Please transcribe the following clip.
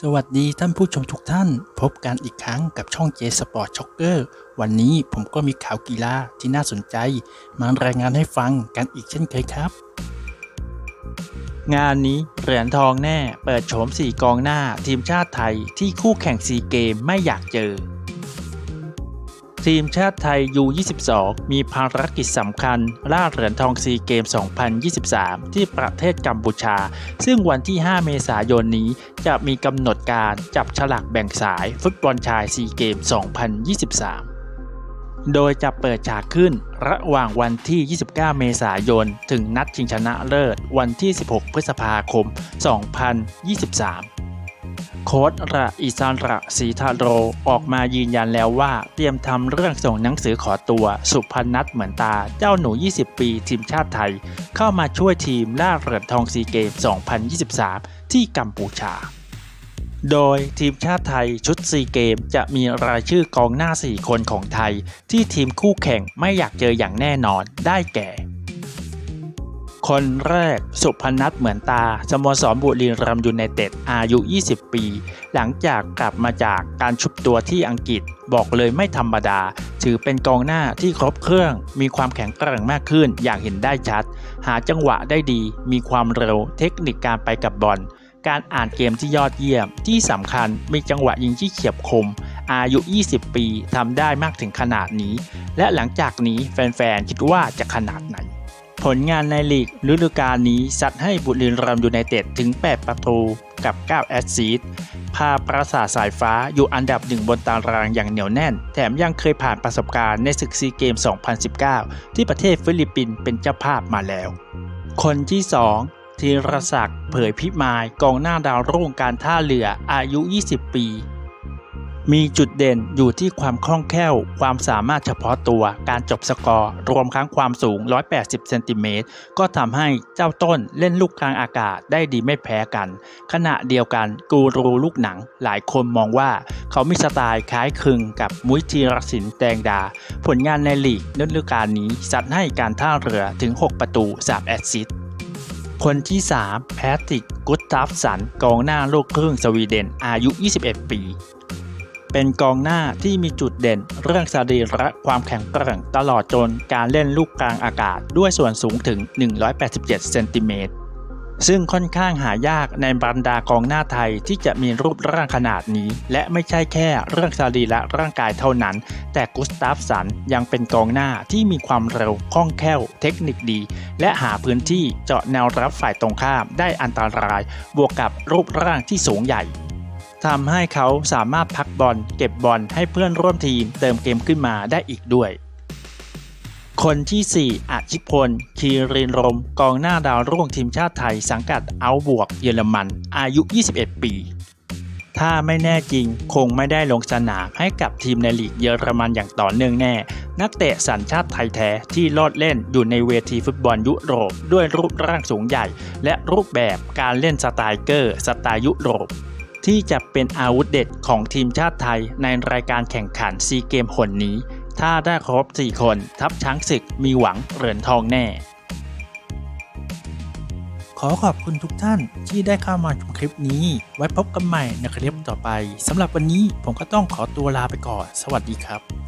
สวัสดีท่านผู้ชมทุกท่าน พบกันอีกครั้งกับช่อง J Sport Shocker วันนี้ผมก็มีข่าวกีฬาที่น่าสนใจ มารายงานให้ฟังกันอีกเช่นเคยครับ งานนี้เหรียญทองแน่ เปิดโฉมสี่กองหน้าทีมชาติไทยที่คู่แข่งซีเกมไม่อยากเจอ ทีมชาติไทย U22 มีภารกิจสำคัญ ล่าเหรียญทองซีเกม 2023 ที่ประเทศกัมพูชา ซึ่งวันที่ 5 เมษายนนี้จะมีกำหนดการจับฉลากแบ่งสายฟุตบอลชายซีเกม 2023 โดยจะเปิดฉากขึ้นระหว่างวันที่ 29 เมษายน ถึงนัดชิงชนะเลิศ วันที่ 16 พฤษภาคม 2023 โค้ดระอิซานระศรีทาโรออกมายืนยันแล้วว่า เตรียมทำเรื่องส่งหนังสือขอตัว สุพนัทเหมือนตาเจ้าหนู 20 ปีทีมชาติไทย เข้ามาช่วยทีมล่าเหรียญทองซีเกม 2023 ที่กัมพูชา โดยทีมชาติไทยชุดซีเกมจะมีรายชื่อกองหน้า 4 คนของไทย ที่ทีมคู่แข่งไม่อยากเจออย่างแน่นอนได้แก่ คนแรกสุพนัทเหมือนตา สโมสรบุรีรัมยูไนเต็ดอายุ 20 ปี หลังจากกลับมาจากการชุบตัวที่อังกฤษบอกเลยไม่ธรรมดา ถือเป็นกองหน้าที่ครบเครื่อง มีความแข็งแกร่งมากขึ้นอย่างเห็นได้ชัด หาจังหวะได้ดี มีความเร็วเทคนิคการไปกับบอลการอ่านเกมที่ยอดเยี่ยม ที่สำคัญมีจังหวะยิงที่เฉียบคม อายุ 20 ปีทำได้มากถึงขนาดนี้ และหลังจากนี้แฟนๆ คิดว่าจะขนาดไหน ผลงานในลีกฤดูกาลนี้ซัดให้บุรีรัมย์ยูไนเต็ดถึง 8 ประตูกับ 9 แอสซิสพาปราสาทสายฟ้าอยู่อันดับหนึ่งบนตารางอย่างเหนียวแน่น แถมยังเคยผ่านประสบการณ์ในศึกซีเกม 2019 ที่ประเทศฟิลิปปินส์เป็นเจ้าภาพมาแล้ว คนที่ 2 ธีรศักดิ์เผยพิมายกองหน้าดาวรุ่งการท่าเรืออายุ 20 ปี มีจุดเด่นอยู่ที่ความคล่องแคล่ว ความสามารถเฉพาะตัว การจบสกอร์ รวมทั้งความสูง 180 เซนติเมตร ก็ทำให้เจ้าต้นเล่นลูกกลางอากาศได้ดีไม่แพ้กัน ขณะเดียวกันกูรูลูกหนังหลายคนมองว่า เขามีสไตล์คล้ายคลึงกับมุ้ยธีรศิลป์แดงดา ผลงานในลีกฤดูกาลนี้สัดให้การท่าเรือถึง 6 ประตู 3 แอสซิสต์คนที่ 3 แพทริกกุสตัฟสันกองหน้าลูกครึ่งสวีเดนอายุ 21 ปี เป็นกองหน้าที่มีจุดเด่นเรื่องสรีระความแข็งแกร่งตลอดจนการเล่นลูกกลางอากาศด้วยส่วนสูงถึง 187 เซนติเมตร ซึ่งค่อนข้างหายากในบรรดากองหน้าไทยที่จะมีรูปร่างขนาดนี้ และไม่ใช่แค่เรื่องสรีระร่างกายเท่านั้น แต่กุสตาฟสันยังเป็นกองหน้าที่มีความเร็วคล่องแคล่ว เทคนิคดี และหาพื้นที่เจาะแนวรับฝ่ายตรงข้ามได้อันตราย บวกกับรูปร่างที่สูงใหญ่ ทำให้เขาสามารถพักบอลเก็บบอลให้เพื่อนร่วมทีมเติมเกมขึ้นมาได้อีกด้วย คนที่ 4อาชิพล คีรินรม กองหน้าดาวรุ่งทีมชาติไทยสังกัดเอาบวกเยอรมัน อายุ 21 ปี ถ้าไม่แน่จริงคงไม่ได้ลงสนามให้กับทีมในลีกเยอรมันอย่างต่อเนื่องแน่ นักเตะสัญชาติไทยแท้ที่โลดเล่นอยู่ในเวทีฟุตบอลยุโรป ด้วยรูปร่างสูงใหญ่ และรูปแบบการเล่นสไตล์เกอร์สไตล์ยุโรป ที่จะเป็นอาวุธเด็ดของทีมชาติไทยในรายการแข่งขันซีเกมหนนี้ ถ้าได้ครบ 4 คนทัพช้างศึกมีหวังเหรียญทองแน่ ขอขอบคุณทุกท่านที่ได้เข้ามาชมคลิปนี้ ไว้พบกันใหม่ในคลิปต่อไปสำหรับวันนี้ผมก็ต้องขอตัวลาไปก่อน สวัสดีครับ